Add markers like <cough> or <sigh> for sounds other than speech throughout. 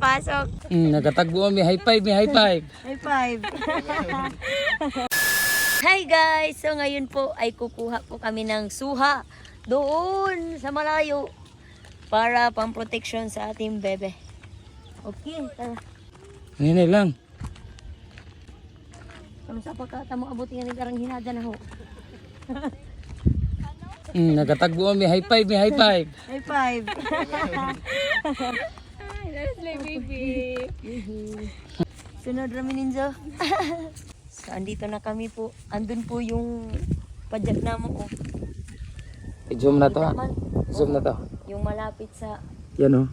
pasok. Hmm, nagatagbo mi high five, mi high five. High five. <laughs> Hi guys! So ngayon po ay kukuha po kami ng suha doon sa malayo para pang protection sa ating bebe. Okay, tara. Nini lang. Kung sa pagkata mo abutin nga karang hinada na ho. Hmm, nagatagbo mi high five, mi high five. High five. <laughs> <laughs> Sunod Rami Ninja. <laughs> so andito na kami po. Andun po yung padyak na mo. Oh. I-zoom na to. ha. Naman, Zoom na to. yung malapit sa Yan oh.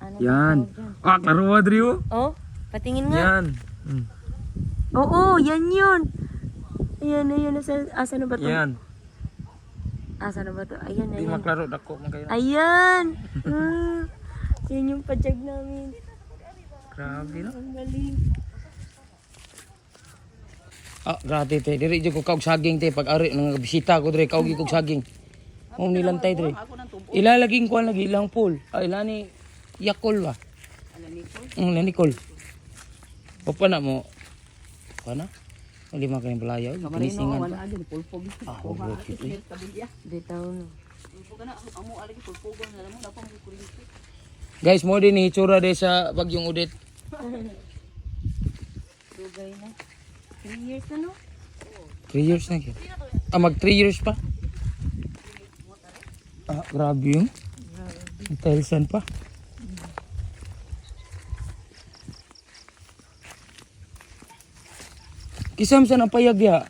ano Yan. Ah, klaro Adrio. Oh, patingin nga. Yan. Hmm. Oo, yan yun. Ayan, ayan. Asa, asa na ba to? Yan. Asa na ba to? Ayan, Di ayan. maklaro dako man kayo. Ayan. <laughs> Ah, yan yung padyag namin. Grabe no. Ang galing. Ah, grabe te. Diri jud ko kaog saging te pag ari nang bisita ko dire kaog kog saging. Mo nilantay dire. Ilalaging ko lagi ilang pool. Ay ilani yakol ba? Ang Nicole. O pa na mo. Pa na? Hindi man kayong palayaw. Kinisingan pa. Ah, huwag kit eh. Bitaw no. Guys, mo din hitsura de sa bagyong udit. Dugay na. 3 years na no? 3 years na. Ah, mag 3 years pa. Ah, grabe yun. Tilsan pa. Kisam sa ng payag ya.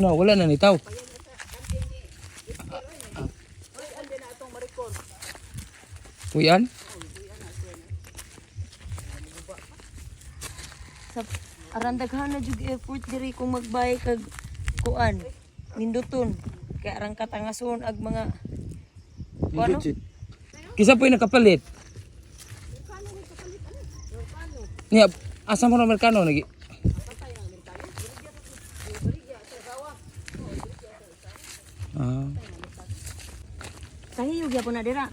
Ano, wala na nitaw. Kuyan? Sa arandaghan na jud effort diri kung magbay kag kuan. Ninduton. Kaya arang katangason ag mga Ano? Kisa po yung nakapalit. Niya, asa mo na Amerikano lagi? Ah, kahiyog ya po na dira.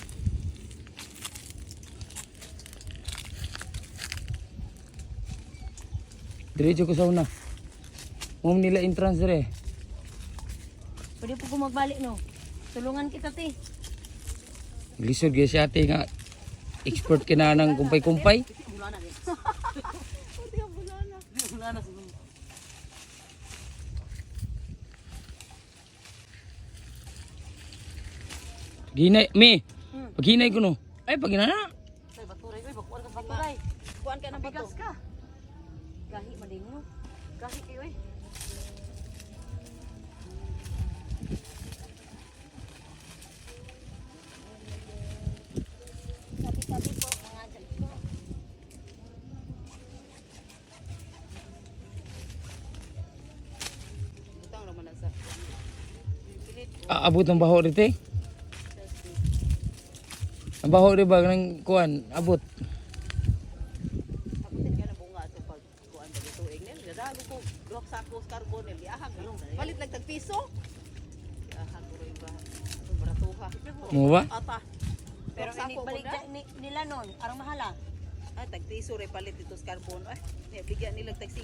Diretso ko sa una. Mom nila entrance dire. Pwede po ko magbalik no. Tulungan kita te. Lisod gyud si ate nga expert kina nang kumpay-kumpay. Ginay, mi. Paghinay ko no. Ay, paginana. Baturay. Kuan ka ng bato. ka. Gahi mading mo. Gahi kayo eh. Sabi-sabi po mga dyan ko. Aabot ang baho rito eh. Ang baho rin ba ng kuan, abot. Palit lang tag piso. Ahag ko rin ba? Itong baratuha. Mo ba? Ata. Pero ini balik ni, nila nun. Arang mahala. Ah, tag piso rin palit ito sa carbon. Ay, niya, bigyan nila tag 5.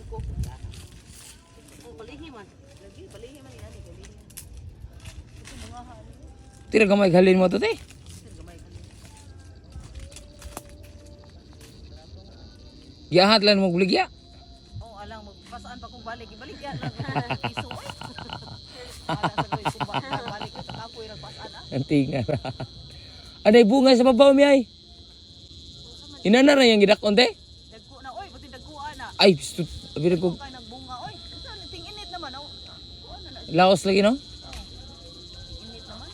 Oh, balihi man. Lagi, balihi man yan. Balihi. Ito mga ha. Tira gamay halin mo to te. Giahat lang mo buligya. Alang magpasaan pa kung balik. Ibalik yan lang. Piso. Sa doy kumba. Balik sa kapoy nagpasaan ah. Ang tinga. Anay bunga sa babaw mi ay. Inana ra yang gidakon te. Dagko na. Oy, buti dagkuan na. Ay, abiri ko nagbunga. Oy, saan? Ting init naman. Oh. Na na. laos lagi no. Init naman.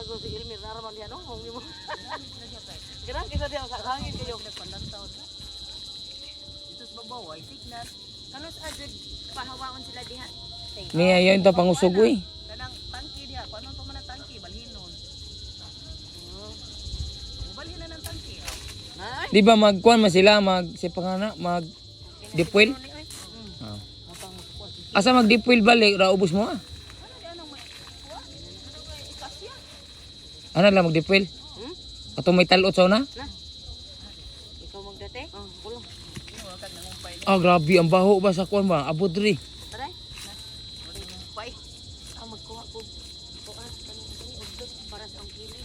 Ko si Ilmir naraman diha no, hong mo. Garang kisa diha sa hangin kayo. Nagpanlantaw na. Ito sa babaw ay signal. Kanos agad pahawaon sila diha. Ni ayon ta pangusog uy. Kanang tangki diha, paano to man ang tangki balhinon. Oh. Balhin na ng tangki. Nay. Di ba magkuan man sila mag si pangana mag dipwil? Ah. Asa mag dipwil balik ra ubos mo ah. Ano lang mag dipwil? Hmm? Ato may talot sa una? Ikaw magdate? Oh, kulong. Ah grabe ang baho ba sa kuan ba? Abot diri. Taray. Ngumpay. Ah, magkuha ko. Kuha, kanong kanong ugdot para sa ang kili.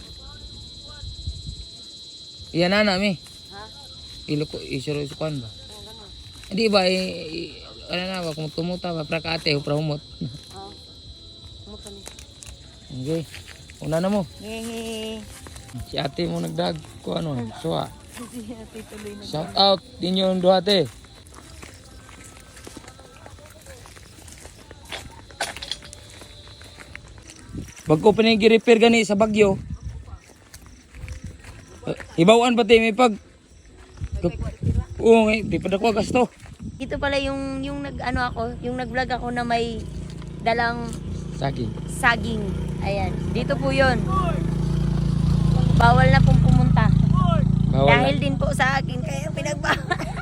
Iyan na nami. Ha? Ilo ko isuro sa kuan ba? Oh. Hindi ba eh, eh, ano na ba kung tumuta ba pra kate o pra humot. Oh. Mo kani. Okay. Una na mo. Hehe. Si ate mo nagdag ko ano, suwa. Shout out ninyo ang duha ate. Bagko pinigi-repair gani sa Bagyo. Eh, Ibawan pati may pag Oo, di pa na ko gasto. Dito pala yung yung nag ano ako, yung nag-vlog ako na may dalang Saging. saging. Ayan, dito po 'yon. Bawal na pong pumunta. Bawal Dahil din po sa akin kaya pinagbawal. <laughs>